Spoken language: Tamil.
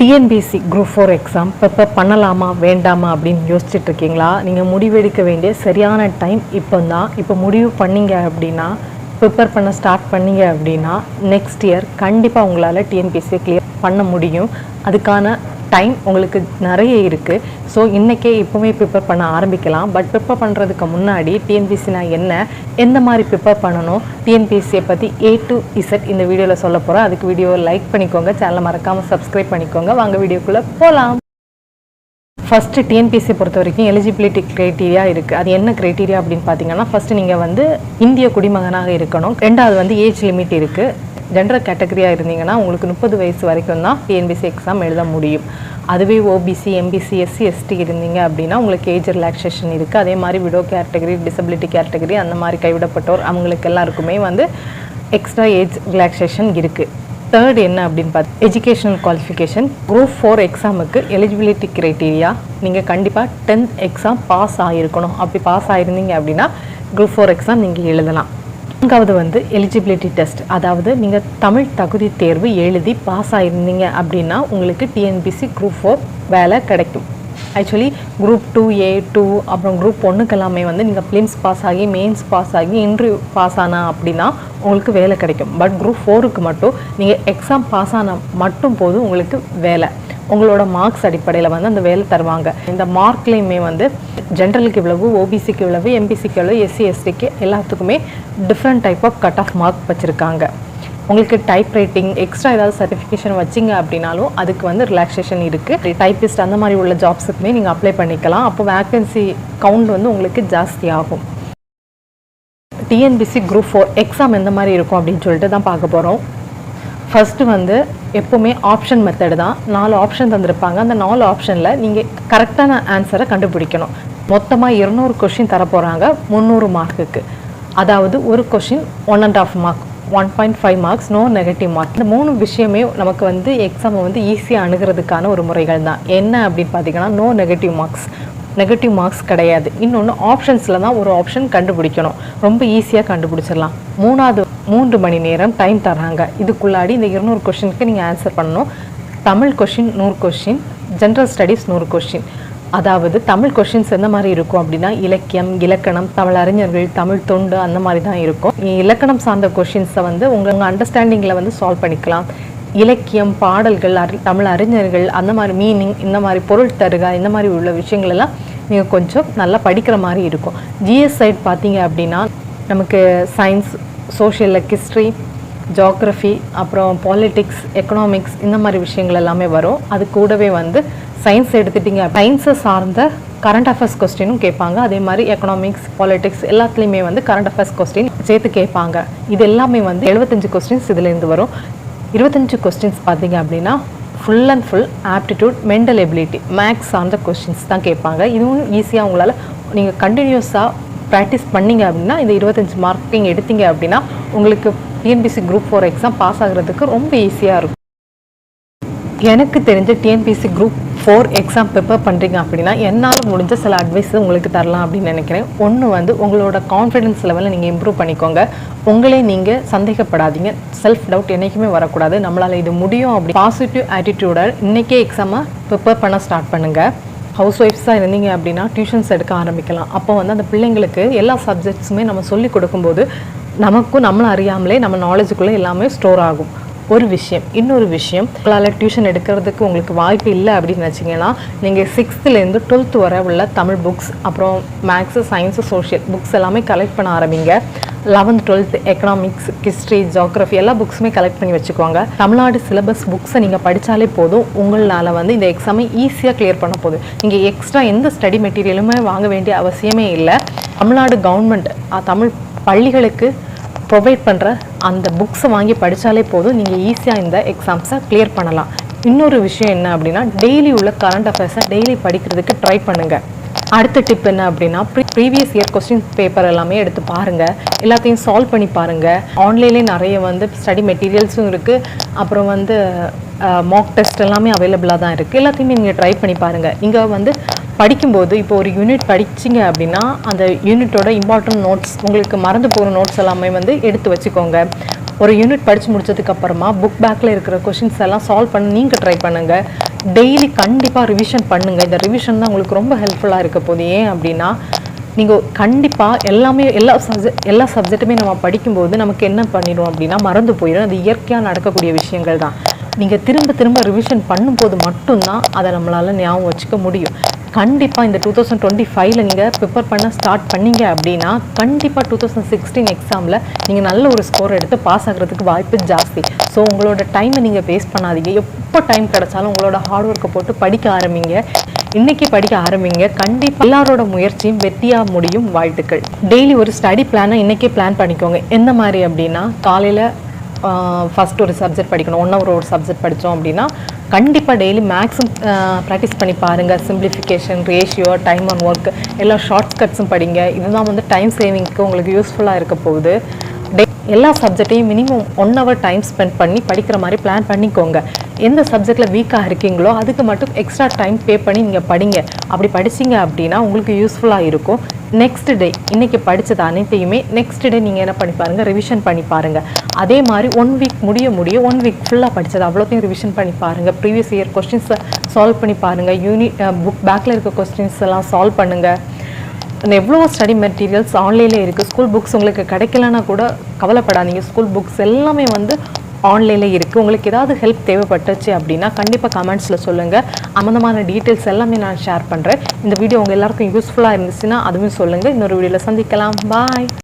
டிஎன்பிசி குரூப் ஃபோர் எக்ஸாம் இப்போ பண்ணலாமா வேண்டாமா அப்படின்னு யோசிச்சுட்டு இருக்கீங்களா? நீங்கள் முடிவெடுக்க வேண்டிய சரியான டைம் இப்போ தான் இப்போ முடிவு பண்ணீங்க அப்படின்னா ப்ரிப்பேர் பண்ண ஸ்டார்ட் பண்ணீங்க அப்படின்னா நெக்ஸ்ட் இயர் கண்டிப்பாக உங்களால் டிஎன்பிசியை கிளியர் பண்ண முடியும். அதுக்கான டைம் உங்களுக்கு நிறைய இருக்குது ஸோ இன்றைக்கே இப்போவே ப்ரிப்பேர் பண்ண ஆரம்பிக்கலாம். பட் ப்ரிப்பேர் பண்ணுறதுக்கு முன்னாடி டிஎன்பிசினா என்ன எந்த மாதிரி ப்ரிப்பேர் பண்ணணும் டிஎன்பிசியை பற்றி ஏ டு இசட் இந்த வீடியோவில் சொல்ல போகிறோம் அதுக்கு வீடியோவை லைக் பண்ணிக்கோங்க. சேனலை மறக்காமல் சப்ஸ்கிரைப் பண்ணிக்கோங்க. வாங்க வீடியோக்குள்ளே போகலாம் ஃபஸ்ட்டு டிஎன்பிஎஸ்சி பொறுத்த வரைக்கும் எலிஜிபிலிட்டி க்ரைட்டீரியா இருக்குது அது என்ன க்ரைட்டீரியா அப்படின்னு பார்த்தீங்கன்னா ஃபஸ்ட்டு நீங்கள் வந்து இந்திய குடிமகனாக இருக்கணும். ரெண்டாவது வந்து ஏஜ் லிமிட் இருக்குது ஜென்ரல் கேட்டகரியாக இருந்தீங்கன்னா உங்களுக்கு முப்பது வயசு வரைக்கும் தான் டிஎன்பிசி எக்ஸாம் எழுத முடியும். அதுவே ஓபிசி எம்பிசி எஸ்சி எஸ்டி இருந்தீங்க அப்படின்னா உங்களுக்கு ஏஜ் ரிலாக்ஸேஷன் இருக்குது அதே மாதிரி விடோ கேட்டகரி டிசபிலிட்டி கேட்டகரி அந்த மாதிரி கைவிடப்பட்டோர் அவங்களுக்கு எல்லாருக்குமே வந்து எக்ஸ்ட்ரா ஏஜ் ரிலாக்ஸேஷன் இருக்குது தேர்ட் என்ன அப்படின்னு பார்த்து எஜுகேஷனல் குவாலிஃபிகேஷன் குரூப் ஃபோர் எக்ஸாமுக்கு எலிஜிபிலிட்டி க்ரைட்டீரியா நீங்கள் கண்டிப்பாக டென்த் எக்ஸாம் பாஸ் ஆகிருக்கணும் அப்படி பாஸ் ஆகிருந்தீங்க அப்படின்னா குரூப் ஃபோர் எக்ஸாம் நீங்கள் எழுதலாம். நான்காவது வந்து எலிஜிபிலிட்டி டெஸ்ட் அதாவது நீங்கள் தமிழ் தகுதி தேர்வு எழுதி பாஸ் ஆகிருந்தீங்க அப்படின்னா உங்களுக்கு டிஎன்பிசி குரூப் ஃபோர் வேலை கிடைக்கும். Actually group two A two அப்புறம் குரூப் ஒன்றுக்கு எல்லாமே வந்து நீங்கள் பிலிம்ஸ் பாஸ் ஆகி மெயின்ஸ் பாஸ் ஆகி இன்டர்வியூ பாஸ் ஆனால் அப்படின்னா உங்களுக்கு வேலை கிடைக்கும். பட் குரூப் ஃபோருக்கு மட்டும் நீங்கள் எக்ஸாம் பாஸ் ஆனால் மட்டும் போதும் உங்களுக்கு வேலை. உங்களோட மார்க்ஸ் அடிப்படையில் வந்து அந்த வேலை தருவாங்க. இந்த மார்க்லேயுமே வந்து ஜென்ரலுக்கு இவ்வளவு ஓபிசிக்கு இவ்வளவு எம்பிசிக்கு இவ்வளவு எஸ்சி எஸ்டிக்கு எல்லாத்துக்குமே different type of cut off mark வச்சுருக்காங்க. உங்களுக்கு டைப் ரைட்டிங் எக்ஸ்ட்ரா ஏதாவது சர்டிஃபிகேஷன் வச்சிங்க அப்படின்னாலும் அதுக்கு வந்து ரிலாக்ஸேஷன் இருக்குது டைப்பிஸ்ட் அந்த மாதிரி உள்ள ஜாப்ஸுக்குமே நீங்கள் அப்ளை பண்ணிக்கலாம். அப்போ வேக்கன்சி கவுண்ட் வந்து உங்களுக்கு ஜாஸ்தி ஆகும். டிஎன்பிசி குரூப் ஃபோர் எக்ஸாம் எந்த மாதிரி இருக்கும் அப்படின்னு சொல்லிட்டு தான் பார்க்க போகிறோம் ஃபஸ்ட்டு வந்து எப்போவுமே ஆப்ஷன் மெத்தடு தான். நாலு ஆப்ஷன் தந்திருப்பாங்க. அந்த நாலு ஆப்ஷனில் நீங்கள் கரெக்டான ஆன்சரை கண்டுபிடிக்கணும். மொத்தமாக இருநூறு கொஷின் தர போகிறாங்க முந்நூறு மார்க்குக்கு அதாவது ஒரு question one and half mark one point five marks no negative mark இந்த மூணு விஷயமே நமக்கு வந்து எக்ஸாமை வந்து ஈஸியாக அணுகிறதுக்கான ஒரு முறைகள் தான். என்ன அப்படின்னு பார்த்தீங்கன்னா no negative marks negative marks கிடையாது. இன்னொன்று ஆப்ஷன்ஸில் தான் ஒரு ஆப்ஷன் கண்டுபிடிக்கணும். ரொம்ப ஈஸியாக கண்டுபிடிச்சிடலாம். மூணாவது மூன்று மணி நேரம் டைம் தராங்க இதுக்குள்ளாடி இந்த இருநூறு கொஷினுக்கு நீங்கள் ஆன்சர் பண்ணணும். தமிழ் கொஷின் நூறு கொஷின் ஜென்ரல் ஸ்டடீஸ் நூறு கொஷின் அதாவது தமிழ் கொஷின்ஸ் எந்த மாதிரி இருக்கும் அப்படின்னா இலக்கியம் இலக்கணம் தமிழ் அறிஞர்கள் தமிழ் தொண்டு அந்த மாதிரி தான் இருக்கும். இலக்கணம் சார்ந்த கொஷின்ஸை வந்து உங்கள் உங்கள் அண்டர்ஸ்டாண்டிங்கில் வந்து சால்வ் பண்ணிக்கலாம். இலக்கியம் பாடல்கள் அறி தமிழ் அறிஞர்கள் அந்த மாதிரி மீனிங் இந்த மாதிரி பொருள் தருக இந்த மாதிரி உள்ள விஷயங்கள் எல்லாம் நீங்கள் கொஞ்சம் நல்லா படிக்கிற மாதிரி இருக்கும். ஜிஎஸ் சைட் பார்த்தீங்க அப்படின்னா நமக்கு சயின்ஸ் சோஷியல் ஹிஸ்ட்ரி ஜியாகிரஃபி அப்புறம் பாலிட்டிக்ஸ் எக்கனாமிக்ஸ் இந்த மாதிரி விஷயங்கள் எல்லாமே வரும். அது கூடவே வந்து சயின்ஸ் எடுத்துட்டிங்க சயின்ஸை சார்ந்த கரண்ட் அஃபேர்ஸ் கொஸ்டினும் கேட்பாங்க. அதே மாதிரி எக்கனாமிக்ஸ் பாலிட்டிக்ஸ் எல்லாத்துலேயுமே வந்து கரண்ட் அஃபேர்ஸ் கொஸ்டின் சேர்த்து கேட்பாங்க. இது எல்லாமே வந்து எழுபத்தஞ்சு கொஸ்டின்ஸ் இதுலேருந்து வரும். இருபத்தஞ்சு கொஸ்டின்ஸ் பார்த்தீங்க அப்படின்னா full and full aptitude mental ability maths சார்ந்த கொஷின்ஸ் தான் கேட்பாங்க. இதுவும் ஈஸியாக உங்களால் நீங்கள் கண்டினியூஸாக ப்ராக்டிஸ் பண்ணீங்க அப்படின்னா இந்த இருபத்தஞ்சு மார்க்கிங் எடுத்தீங்க அப்படின்னா உங்களுக்கு TNPSC group four exam pass ஆகுறதுக்கு ரொம்ப ஈஸியாக இருக்கும். எனக்கு தெரிஞ்ச TNPSC group four exam prepare பண்ணுறீங்க அப்படின்னா என்னால் முடிஞ்ச சில அட்வைஸ் உங்களுக்கு தரலாம் அப்படின்னு நினைக்கிறேன். ஒன்று வந்து உங்களோட கான்ஃபிடென்ஸ் லெவலில் நீங்கள் இம்ப்ரூவ் பண்ணிக்கோங்க. உங்களே நீங்கள் சந்தேகப்படாதீங்க. செல்ஃப் டவுட் என்றைக்குமே வரக்கூடாது. நம்மளால் இது முடியும் அப்படி. பாசிட்டிவ் ஆட்டிடியூட இன்றைக்கே எக்ஸாமை ப்ரிப்பேர் பண்ண ஸ்டார்ட் பண்ணுங்கள் ஹவுஸ் ஒய்ஃப்ஸாக இருந்தீங்க அப்படின்னா டியூஷன்ஸ் எடுக்க ஆரம்பிக்கலாம். அப்போ வந்து அந்த பிள்ளைங்களுக்கு எல்லா சப்ஜெக்ட்ஸுமே நம்ம சொல்லி கொடுக்கும்போது நமக்கும் நம்மளை அறியாமலே நம்ம நாலேஜுக்குள்ளே எல்லாமே ஸ்டோர் ஆகும். ஒரு விஷயம் இன்னொரு விஷயம் உங்களால் டியூஷன் எடுக்கிறதுக்கு உங்களுக்கு வாய்ப்பு இல்லை அப்படின்னு நினச்சிங்கன்னா நீங்கள் சிக்ஸ்த்துலேருந்து டுவெல்த் வரை உள்ள தமிழ் புக்ஸ் அப்புறம் மேக்ஸு சயின்ஸு சோஷியல் புக்ஸ் எல்லாமே கலெக்ட் பண்ண ஆரம்பிங்க. Eleventh twelfth economics history geography எல்லா புக்ஸுமே கலெக்ட் பண்ணி வச்சுக்கோங்க தமிழ்நாடு சிலபஸ் புக்ஸை நீங்கள் படித்தாலே போதும். உங்களால் வந்து இந்த எக்ஸாமை ஈஸியாக கிளியர் பண்ண போதும். நீங்கள் எக்ஸ்ட்ரா எந்த ஸ்டடி மெட்டீரியலுமே வாங்க வேண்டிய அவசியமே இல்லை. தமிழ்நாடு கவர்மெண்ட் தமிழ் பள்ளிகளுக்கு ப்ரொவைட் பண்ணுற அந்த புக்ஸை வாங்கி படித்தாலே போதும். நீங்கள் ஈஸியாக இந்த எக்ஸாம்ஸை கிளியர் பண்ணலாம். இன்னொரு விஷயம் என்ன அப்படின்னா டெய்லி உள்ள கரண்ட் அஃபேர்ஸை டெய்லி படிக்கிறதுக்கு ட்ரை பண்ணுங்கள் அடுத்த டிப் என்ன அப்படின்னா ப்ரீவியஸ் இயர் கொஸ்டின் பேப்பர் எல்லாமே எடுத்து பாருங்கள் எல்லாத்தையும் சால்வ் பண்ணி பாருங்கள் ஆன்லைன்லேயே நிறைய வந்து ஸ்டடி மெட்டீரியல்ஸும் இருக்குது அப்புறம் வந்து மாக் டெஸ்ட் எல்லாமே அவைலபிளாக தான் இருக்குது எல்லாத்தையுமே நீங்கள் ட்ரை பண்ணி பாருங்கள் இங்கே வந்து படிக்கும்போது இப்போ ஒரு யூனிட் படிச்சிங்க அப்படின்னா அந்த யூனிட்டோட இம்பார்ட்டன்ட் நோட்ஸ் உங்களுக்கு மறந்து போகிற நோட்ஸ் எல்லாமே வந்து எடுத்து வச்சுக்கோங்க. ஒரு யூனிட் படித்து முடிச்சதுக்கப்புறமா புக் பேக்கில் இருக்கிற கொஷின்ஸ் எல்லாம் சால்வ் பண்ண நீங்கள் ட்ரை பண்ணுங்கள் டெய்லி கண்டிப்பாக ரிவிஷன் பண்ணுங்கள் இந்த ரிவிஷன் தான் உங்களுக்கு ரொம்ப ஹெல்ப்ஃபுல்லாக இருக்க போது ஏன் அப்படின்னா நீங்கள் கண்டிப்பாக எல்லாமே எல்லா சப்ஜெக்ட் எல்லா சப்ஜெக்ட்டுமே நம்ம படிக்கும்போது நமக்கு என்ன பண்ணிடும் அப்படின்னா மறந்து போயிடும் அது இயற்கையாக நடக்கக்கூடிய விஷயங்கள் தான். நீங்கள் திரும்ப திரும்ப ரிவிஷன் பண்ணும்போது மட்டும்தான் அதை நம்மளால் ஞாபகம் வச்சுக்க முடியும். கண்டிப்பாக இந்த டூ தௌசண்ட் டுவெண்ட்டி ஃபைவ்ல நீங்கள் ப்ரிப்பேர் பண்ண ஸ்டார்ட் பண்ணீங்க அப்படின்னா கண்டிப்பாக டூ தௌசண்ட் சிக்ஸ்டீன் எக்ஸாமில் நீங்கள் நல்ல ஒரு ஸ்கோர் எடுத்து பாஸ் ஆகிறதுக்கு வாய்ப்பு ஜாஸ்தி. ஸோ உங்களோட டைமை நீங்கள் வேஸ்ட் பண்ணாதீங்க. எப்போ டைம் கிடைச்சாலும் உங்களோட ஹார்ட் ஒர்க்கை போட்டு படிக்க ஆரம்பிங்க. இன்னைக்கு படிக்க ஆரம்பிங்க. கண்டிப்பாக எல்லாரோட முயற்சியும் வெற்றியாக முடியும் வாழ்த்துக்கள். டெய்லி ஒரு ஸ்டடி பிளானை இன்றைக்கே பிளான் பண்ணிக்கோங்க. எந்த மாதிரி அப்படின்னா காலையில் ஃபஸ்ட் ஒரு சப்ஜெக்ட் படிக்கணும் ஒன் ஹவர் ஒரு சப்ஜெக்ட் படித்தோம் அப்படின்னா கண்டிப்பாக டெய்லி மேக்ஸும் ப்ராக்டிஸ் பண்ணி பாருங்கள் simplification ratio time and work எல்லா ஷார்ட்கட்ஸும் படிங்க. இதுதான் வந்து டைம் சேவிங்க்கு உங்களுக்கு யூஸ்ஃபுல்லாக இருக்க போகுது. டே எல்லா சப்ஜெக்டையும் minimum one hour time spend பண்ணி படிக்கிற மாதிரி பிளான் பண்ணிக்கோங்க. எந்த சப்ஜெக்டில் வீக்காக இருக்கீங்களோ அதுக்கு மட்டும் எக்ஸ்ட்ரா டைம் பே பண்ணி நீங்கள் படிங்க. அப்படி படிச்சீங்க அப்படின்னா உங்களுக்கு யூஸ்ஃபுல்லாக இருக்கும். நெக்ஸ்ட் டே இன்றைக்கி படித்தது அனைத்தையுமே நெக்ஸ்ட் டே நீங்கள் என்ன பண்ணி பாருங்கள் ரிவிஷன் பண்ணி பாருங்கள் அதே மாதிரி ஒன் வீக் முடிய முடிய ஒன் வீக் ஃபுல்லாக படித்தது அவ்வளோத்தையும் ரிவிஷன் பண்ணி பாருங்கள் ப்ரீவியஸ் இயர் கொஸ்டின்ஸை சால்வ் பண்ணி பாருங்கள் யூனிட் புக் பேக்கில் இருக்க கொஸ்டின்ஸ் எல்லாம் சால்வ் பண்ணுங்கள் எவ்வளோ ஸ்டடி மெட்டீரியல்ஸ் ஆன்லைனில் இருக்குது ஸ்கூல் புக்ஸ் உங்களுக்கு கிடைக்கலன்னா கூட கவலைப்படாதீங்க. ஸ்கூல் புக்ஸ் எல்லாமே வந்து ஆன்லைனில் இருக்குது உங்களுக்கு ஏதாவது ஹெல்ப் தேவைப்பட்டுச்சு அப்படின்னா கண்டிப்பாக கமெண்ட்ஸில் சொல்லுங்கள் அமந்தமான டீட்டெயில்ஸ் எல்லாமே நான் ஷேர் பண்ணுறேன் இந்த வீடியோ உங்கள் எல்லாருக்கும் யூஸ்ஃபுல்லாக இருந்துச்சுன்னா அதுவும் சொல்லுங்கள் இன்னொரு வீடியோவில் சந்திக்கலாம். பாய்